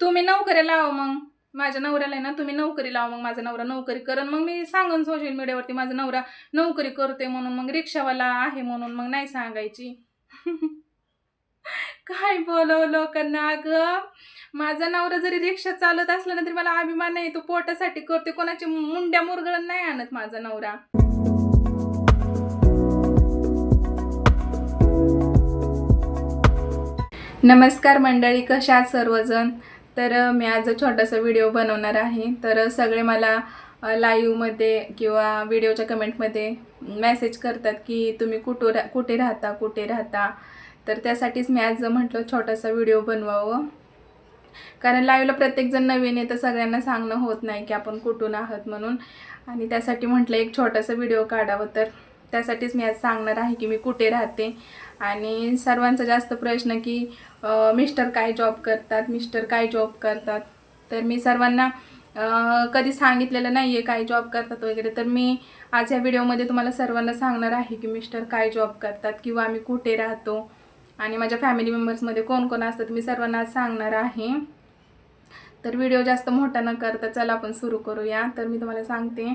तुम्ही नोकरी लावा मग. माझ्या नवऱ्याला आहे ना तुम्ही नोकरी लावा मग. माझा नवरा नोकरी करण मग मी सांगून सोशल मीडियावरती माझा नवरा नोकरी करते म्हणून. मग रिक्षावाला आहे म्हणून. मग नाही सांगायची. काय बोलव लोकांना अगं? माझा नवरा जरी रिक्षा चालत असला ना तरी मला अभिमान आहे तो पोटासाठी करते कोणाची मुंड्या मुरगळण नाही आणत माझा नवरा. नमस्कार मंडळी कशा सर्वजण? तर मी आज छोटासा व्हिडिओ बनवणार आहे. तर सगळे मला लाईव्हमध्ये किंवा व्हिडिओच्या कमेंटमध्ये मेसेज करतात की तुम्ही कुठं रा कुठे राहता कुठे राहता? तर त्यासाठीच मी आज म्हटलं छोटासा व्हिडिओ बनवावं. कारण लाईव्हला प्रत्येकजण नवीन आहे तर सगळ्यांना सांगणं होत नाही की आपण कुठून आहात म्हणून. आणि त्यासाठी म्हटलं एक छोटासा व्हिडिओ काढावं तर. त्यासाठीच मी आज सांगणार आहे की मी कुठे राहते. आणि सर्वांचा जास्त प्रश्न की मिस्टर काय जॉब करतात मिस्टर काय जॉब करतात. तर मी सर्वांना कधी सांगितलेलं नाही आहे काय जॉब करतात वगैरे तर मी आज या व्हिडिओमध्ये तुम्हाला सर्वांना सांगणार आहे की मिस्टर काय जॉब करतात किंवा आम्ही कुठे राहतो. आणि माझ्या फॅमिली मेंबर्समध्ये कोण कोण असतात मी सर्वांना आज सांगणार आहे. तर व्हिडिओ जास्त मोठा न करता चला आपण सुरू करूया. तर मी तुम्हाला सांगते.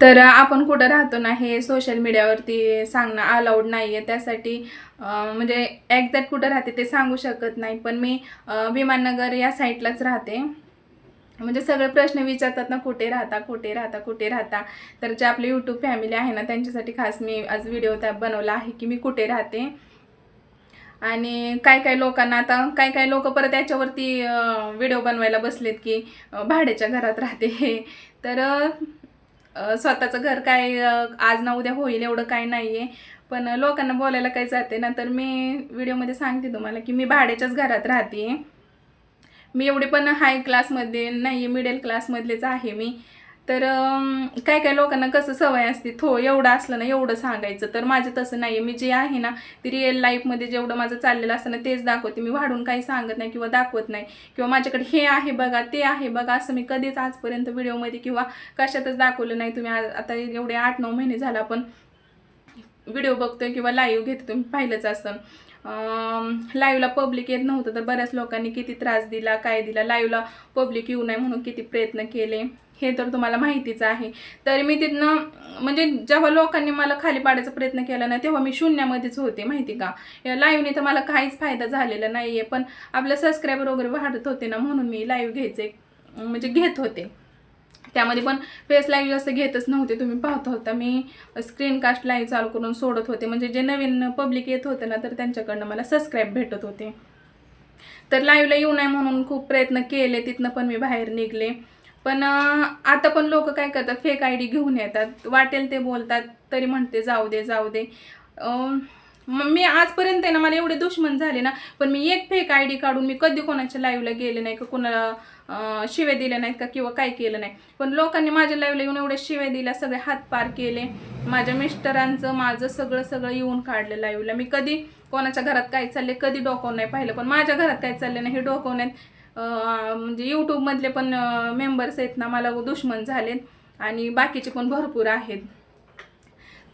तर आपण कुठं राहतो ना हे सोशल मीडियावरती सांगणं अलाउड नाही आहे त्यासाठी म्हणजे एक्झॅक्ट कुठं राहते ते सांगू शकत नाही. पण मी विमाननगर या साईडलाच राहते. म्हणजे सगळे प्रश्न विचारतात ना कुठे राहता कुठे राहता कुठे राहता? तर जे आपले यूट्यूब फॅमिली आहे ना त्यांच्यासाठी खास मी आज व्हिडिओ त्या बनवला आहे की मी कुठे राहते. आणि काय काय लोकांना आता काय काय लोक परत याच्यावरती व्हिडिओ बनवायला बसलेत की भाड्याच्या घरात राहते तर स्वतःचं घर काय आज ना उद्या होईल एवढं काय नाही आहे पण लोकांना बोलायला काही जाते ना तर मी व्हिडिओमध्ये सांगते तुम्हाला की मी भाड्याच्याच घरात राहते. मी एवढे पण हाय क्लासमध्ये नाही आहे मिडल क्लासमधलेच आहे मी. तर काय काय लोकांना कसं सवय असते थो एवढं असलं ना एवढं सांगायचं. तर माझं तसं नाही आहे मी जे आहे ना ती रिअल लाईफमध्ये जेवढं माझं चाललेलं असतं ना तेच दाखवते. मी वाढून काही सांगत नाही किंवा दाखवत नाही. किंवा माझ्याकडे हे आहे बघा ते आहे बघा असं मी कधीच आजपर्यंत व्हिडिओमध्ये किंवा कशातच दाखवलं नाही. तुम्ही आता एवढे आठ नऊ महिने झाला पण व्हिडिओ बघतोय किंवा लाईव्ह घेतो तुम्ही पाहिलंच असतं लाईव्हला पब्लिक येत नव्हतं तर बऱ्याच लोकांनी किती त्रास दिला काय दिला लाईव्हला पब्लिक येऊ नये म्हणून किती प्रयत्न केले हे तर तुम्हाला माहितीच आहे. तरी मी तिथनं म्हणजे जेव्हा लोकांनी मला खाली पाडायचा प्रयत्न केला ना तेव्हा मी शून्यामध्येच होते माहिती का? या लाईव्हने तर मला काहीच फायदा झालेला नाही आहे पण आपलं सबस्क्रायबर वगैरे वाढत होते ना म्हणून मी लाईव्ह घ्यायचे म्हणजे घेत होते. त्यामध्ये पण फेस लाईव्ह जास्त घेतच नव्हते तुम्ही पाहत होता. मी स्क्रीन कास्ट लाईव्ह चालू करून सोडत होते. म्हणजे जे नवीन पब्लिक येत होते ना तर त्यांच्याकडनं मला सबस्क्राईब भेटत होते. तर लाईव्हला येऊ नये म्हणून खूप प्रयत्न केले. तिथनं पण मी बाहेर निघले. पण आता पण लोक काय करतात फेक आय डी घेऊन येतात. वाटेल ते बोलतात तरी म्हणते जाऊ दे जाऊ दे. मी आजपर्यंत आहे ना मला एवढे दुश्मन झाले ना पण मी एक फेक आय डी काढून मी कधी कोणाच्या लाईव्हला गेले नाही का कोणाला शिवे शिव्या दिल्या नाहीत का किंवा काय केलं नाही. पण लोकांनी माझ्या लाईव्हला येऊन एवढ्या शिव्या दिल्या सगळे हात पार केले. माझ्या मिस्टरांचं माझं सगळं सगळं येऊन काढलं लाईव्हला मी कधी कोणाच्या घरात काय चालले कधी डोकवून नाही पाहिलं पण माझ्या घरात काय चाललं नाही हे डोकवण्यात म्हणजे यूट्यूबमधले पण मेंबर्स आहेत ना मला दुश्मन झालेत. आणि बाकीचे पण भरपूर आहेत.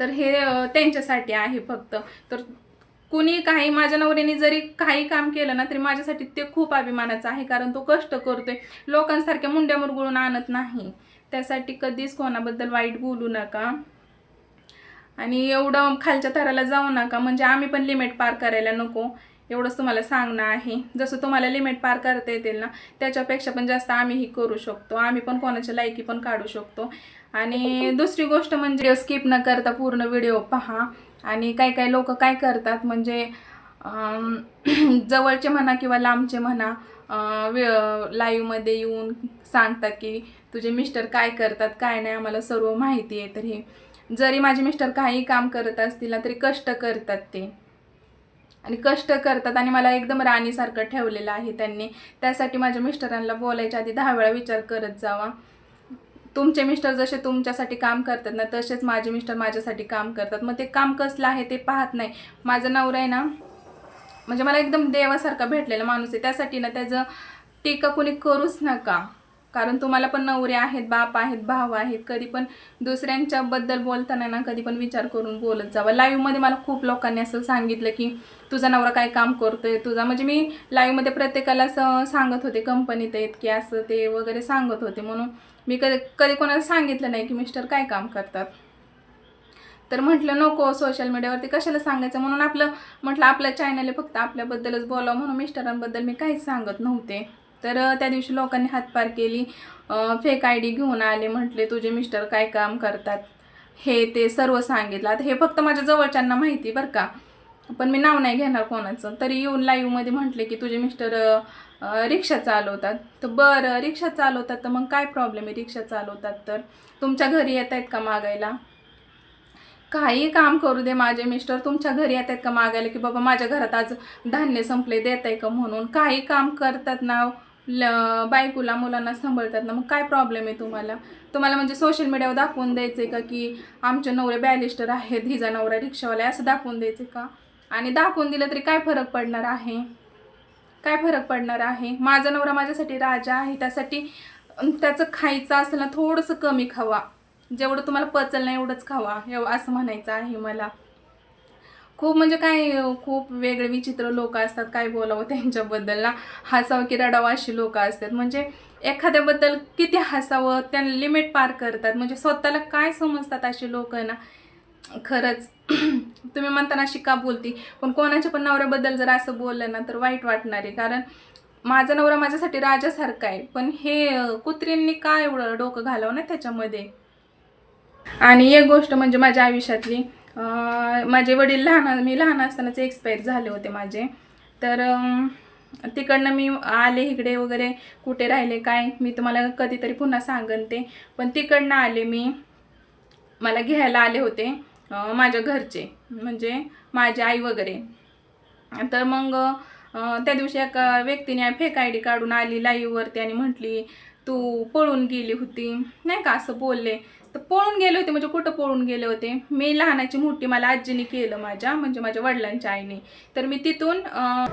तर हे त्यांच्यासाठी आहे फक्त. तर कुणी काही माझ्या नवऱ्याने जरी काही काम केलं ना तरी माझ्यासाठी ते खूप अभिमानाचं आहे कारण तो कष्ट करतोय. लोकांसारख्या मुंड्या मुरगुळून आणत नाही. त्यासाठी कधीच कोणाबद्दल वाईट बोलू नका. आणि एवढं खालच्या थराला जाऊ नका. म्हणजे आम्ही पण लिमिट पार करायला नको. एवढंच तुम्हाला सांगणं आहे. जसं तुम्हाला लिमिट पार करता येतील ना त्याच्यापेक्षा पण जास्त आम्हीही करू शकतो. आम्ही पण कोणाच्या लायकी पण काढू शकतो. आणि दुसरी गोष्ट म्हणजे स्किप न करता पूर्ण व्हिडिओ पहा. आणि काही काही लोक काय करतात म्हणजे जवळचे म्हणा किंवा लांबचे म्हणा लाईव्हमध्ये येऊन सांगतात की तुझे मिस्टर काय करतात काय नाही आम्हाला सर्व माहिती आहे. तर हे जरी माझे मिस्टर काही काम करत असतील ना तरी कष्ट करतात ते. आणि कष्ट करतात आणि मला एकदम राणीसारखं ठेवलेलं आहे त्यांनी. त्यासाठी माझ्या मिस्टरांना बोलायच्या आधी दहा वेळा विचार करत जावा. तुमचे मिस्टर जसे तुमच्यासाठी काम करतात ना तसेच माझे मिस्टर माझ्यासाठी काम करतात. मग ते काम कसलं आहे ते पाहत नाही. माझा नवरा आहे ना म्हणजे मला एकदम देवासारखा भेटलेला माणूस आहे. त्यासाठी ना त्याचं टीका कोणी करूच नका. कारण तुम्हाला पण नवरे आहेत बाप आहेत भाव आहेत. कधी पण दुसऱ्यांच्याबद्दल बोलताना ना कधी पण विचार करून बोलत जावं. लाईव्हमध्ये मला खूप लोकांनी असं सांगितलं की तुझा नवरा काय काम करतो आहे तुझा म्हणजे मी लाईव्हमध्ये प्रत्येकाला असं सांगत होते कंपनीत आहेत की असं ते वगैरे सांगत होते. म्हणून मी कधी कधी कोणाला सांगितलं नाही की मिस्टर काय काम करतात. तर म्हटलं नको सोशल मीडियावरती कशाला सांगायचं? म्हणून आपलं म्हटलं आपलं चॅनल फक्त आपल्याबद्दलच बोलावं म्हणून मिस्टरांबद्दल मी काहीच सांगत नव्हते. तर त्या दिवशी लोकांनी हातपार केली. फेक आय डी घेऊन आले म्हटले तुझे मिस्टर काय काम करतात? हे ते सर्व सांगितलं. आता हे फक्त माझ्या जवळच्यांना माहिती बरं का. पण मी नाव नाही घेणार कोणाचं. तरी येऊन लाईव्हमध्ये म्हटले की तुझे मिस्टर रिक्षा चालवतात. तर बरं रिक्षा चालवतात तर मग काय प्रॉब्लेम आहे रिक्षा चालवतात तर? तुमच्या घरी येत आहेत का मागायला? काही काम करू दे माझे मिस्टर तुमच्या घरी येत आहेत का मागायला की बाबा माझ्या घरात आज धान्य संपले देत आहे का म्हणून? काही काम करतात ना ल बायकोला मुलांना सांभाळतात ना. मग काय प्रॉब्लेम आहे तुम्हाला? तुम्हाला म्हणजे सोशल मीडियावर दाखवून द्यायचं आहे का की आमचे नवरे बॅलिस्टर आहेत हिजा नवरा रिक्षावाला असं दाखवून द्यायचं का? आणि दाखवून दिलं तरी काय फरक पडणार आहे? काय फरक पडणार आहे? माझा नवरा माझ्यासाठी राजा आहे त्यासाठी त्याचं खायचं असेल ना थोडंसं कमी खावा. जेवढं तुम्हाला पचल नाही एवढंच खावा. एव असं म्हणायचं आहे मला. खूप म्हणजे काय खूप वेगळे विचित्र लोक असतात काय बोलावं त्यांच्याबद्दल ना. हसावं की रडावं अशी लोक असतात. म्हणजे एखाद्याबद्दल किती हसावं त्यांना लिमिट पार करतात. म्हणजे स्वतःला काय समजतात अशी लोक ना. खरंच. तुम्ही म्हणताना अशी का बोलती. पण कोणाच्या पण नवऱ्याबद्दल जर असं बोललं ना तर वाईट वाटणार आहे. कारण माझा नवरा माझ्यासाठी राजासारखा आहे. पण हे कुत्रींनी का एवढं डोकं घालावं ना त्याच्यामध्ये? आणि एक गोष्ट म्हणजे माझ्या आयुष्यातली माझे वडील लहान मी लहान असतानाच एक्सपायर झाले होते माझे. तर तिकडनं मी आले इकडे वगैरे कुठे राहिले काय मी तुम्हाला कधीतरी पुन्हा सांगन ते पण तिकडनं आले मी मला घ्यायला आले होते. माझ्या घरचे म्हणजे माझे आई वगैरे. तर मग त्या दिवशी एका व्यक्तीने फेक आय डी काढून आली लाईव्हवरती आणि म्हटली तू पळून गेली होती. नाही का असं बोलले. तर पळून गेले होते म्हणजे कुठं पळून गेले होते? मी लहानाची मोठी मला आजीने केलं माझ्या म्हणजे माझ्या वडिलांच्या आईने. तर मी तिथून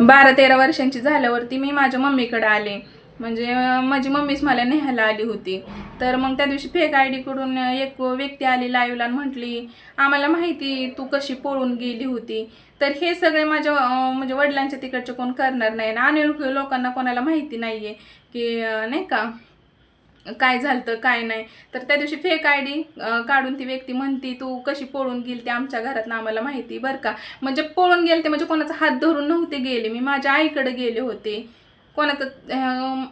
बारा तेरा वर्षांची झाल्यावरती मी माझ्या मम्मीकडे आले. म्हणजे माझी मम्मीच मला न्यायला आली होती. तर मग त्या दिवशी फेक आय डीकडून एक व्यक्ती आली लाईव्हला म्हटली आम्हाला माहिती तू कशी पळून गेली होती. तर हे सगळे माझ्या म्हणजे वडिलांच्या तिकडचे कोण करणार नाही. आणि अनोळखी लोकांना कोणाला माहिती नाही आहे की नाही का काय झालं काय नाही. तर त्या दिवशी फेक आय डी काढून ती व्यक्ती म्हणती तू कशी पळून गेली ते आमच्या घरात ना आम्हाला माहिती बरं का. म्हणजे पळून गेले ते म्हणजे कोणाचा हात धरून नव्हते गेले. मी माझ्या आईकडे गेले होते. कोणाचं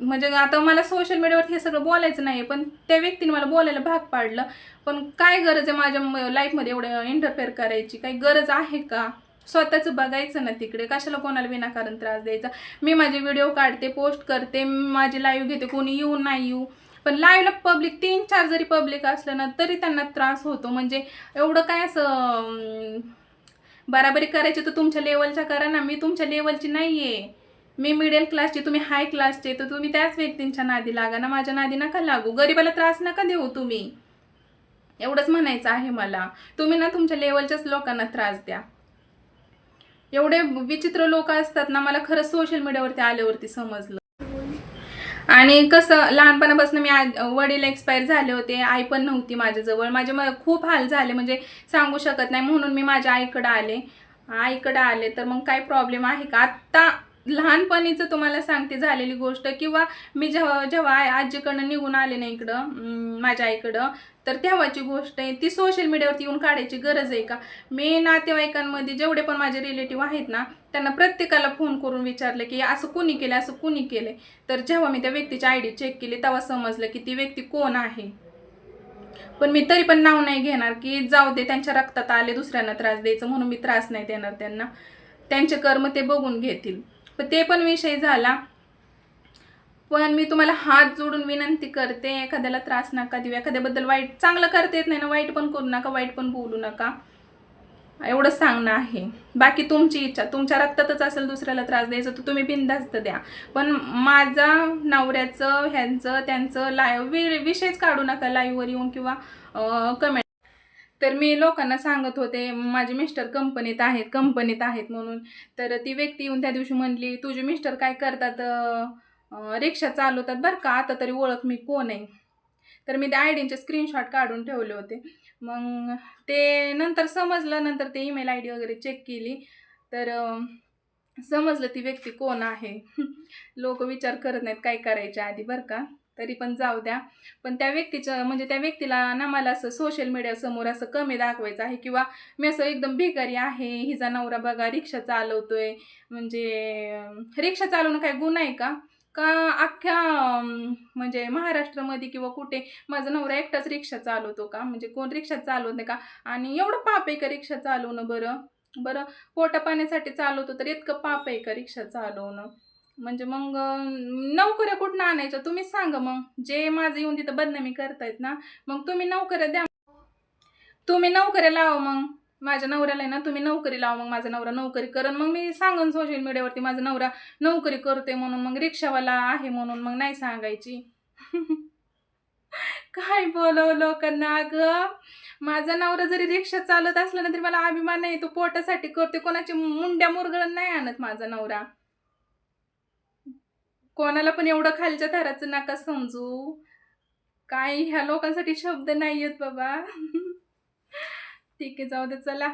म्हणजे आता मला सोशल मीडियावर हे सगळं बोलायचं नाही पण त्या व्यक्तीने मला बोलायला भाग पाडलं. पण काय गरज आहे माझ्या लाईफमध्ये एवढं इंटरफेअर करायची? काही गरज आहे का? स्वतःचं बघायचं ना तिकडे. कशाला कोणाला विनाकारण त्रास द्यायचा? मी माझे व्हिडिओ काढते पोस्ट करते माझे लाईव्ह घेते कोणी येऊ नाही येऊ. पण लाईव्हला पब्लिक तीन चार जरी पब्लिक असलं ना तरी त्यांना त्रास होतो. म्हणजे एवढं काय असं बराबरी करायची तर तुमच्या लेवलच्या करा ना. मी तुमच्या लेवलची नाही आहे मी मिडल क्लासची तुम्ही हाय क्लासचे तर तुम्ही त्याच व्यक्तींच्या नादी लागा ना माझ्या नादी नका लागू. गरीबाला त्रास नका देऊ तुम्ही. एवढंच म्हणायचं आहे मला. तुम्ही ना तुमच्या लेवलच्याच लोकांना त्रास द्या. एवढे विचित्र लोक असतात ना मला खरंच सोशल मीडियावरती आल्यावरती समजलं. आणि कसं लहानपणापासून मी वडील एक्सपायर झाले होते आई पण नव्हती माझ्याजवळ. माझे म खूप हाल झाले म्हणजे सांगू शकत नाही म्हणून मी माझ्या आईकडं आले. आईकडं आले तर मग काय प्रॉब्लेम आहे का? आत्ता लहानपणीचं तुम्हाला सांगते झालेली गोष्ट किंवा मी जेव्हा जेव्हा आई आजीकडनं निघून आले ना इकडं माझ्या आईकडं तर तेव्हाची गोष्ट आहे ती सोशल मीडियावरती येऊन काढायची गरज आहे का? मी नातेवाईकांमध्ये जेवढे पण माझे रिलेटिव्ह आहेत ना त्यांना प्रत्येकाला फोन करून विचारलं की असं कुणी केलं असं कुणी केलं तर जेव्हा मी त्या व्यक्तीची आय डी चेक केली तेव्हा समजलं की ती व्यक्ती कोण आहे. पण मी तरी पण नाव नाही घेणार की जाऊ दे त्यांच्या रक्तात आले दुसऱ्यांना त्रास द्यायचं म्हणून मी त्रास नाही देणार त्यांना. त्यांचे कर्म ते बघून घेतील. पण ते पण विषय झाला. पण मी तुम्हाला हात जोडून विनंती करते एखाद्याला त्रास नका देऊ एखाद्याबद्दल वाईट चांगलं करता येत नाही ना वाईट पण करू नका वाईट पण बोलू नका. एवढं सांगणं आहे. बाकी तुमची इच्छा तुमच्या रक्तातच असेल दुसऱ्याला त्रास द्यायचा तर तुम्ही बिनधास्त द्या. पण माझा नवऱ्याचं ह्यांचं त्यांचं लाईव्ह विषयच काढू नका लाईव्हवर येऊन किंवा कमेंट तर मी लोकांना सांगत होते माझे मिस्टर कंपनीत आहेत कंपनीत आहेत म्हणून. तर ती व्यक्ती येऊन त्या दिवशी म्हणली तुझे मिस्टर काय करतात रिक्षा चालवतात बरं का? आता तरी ओळख मी कोण आहे? तर मी त्या आय डीचे स्क्रीनशॉट काढून ठेवले होते. मग ते नंतर समजलं नंतर ते ईमेल आय डी वगैरे चेक केली. तर समजलं ती व्यक्ती कोण आहे. लोक विचार करत नाहीत काय करायच्या आधी? बरं का? तरी पण जाऊ द्या. पण त्या व्यक्तीचं म्हणजे त्या व्यक्तीला ना मला असं सोशल मीडियासमोर असं कमी दाखवायचं आहे किंवा मी असं एकदम भिकारी आहे हिचा नवरा बघा रिक्षा चालवतोय म्हणजे रिक्षा चालवणं काय गुन्हा आहे का? का अख्ख्या म्हणजे महाराष्ट्रामध्ये किंवा कुठे माझा नवरा एकटाच रिक्षा चालवतो का? म्हणजे कोण रिक्षा चालवत नाही का? आणि एवढं पाप आहे का रिक्षा चालवणं बरं? बरं पोटा पाण्यासाठी चालवतो तर इतकं पाप आहे का रिक्षा चालवणं? म्हणजे मग नोकऱ्या कुठनं आणायच्या? तुम्हीच सांगा मग. जे माझं येऊन तिथं बदनामी करतायत ना मग तुम्ही नोकऱ्या द्या. तुम्ही नोकऱ्या लावा मग. माझ्या नवऱ्याला आहे ना तुम्ही नोकरी लावा मग. माझा नवरा नोकरी करण. मग मी सांगून सोशल मीडियावरती माझा नवरा नोकरी करते म्हणून. मग रिक्षावाला आहे म्हणून मग नाही सांगायची. काय बोलव लोकांना अगं? माझा नवरा जरी रिक्षा चालत असला ना तरी मला अभिमान आहे तो पोटासाठी करते कोणाची मुंड्या मुरगळण नाही आणत माझा नवरा. कोणाला पण एवढं खालच्या थराचं नका समजू. काय ह्या लोकांसाठी शब्द नाही आहेत बाबा. ठीक आहे जाऊ दे चला.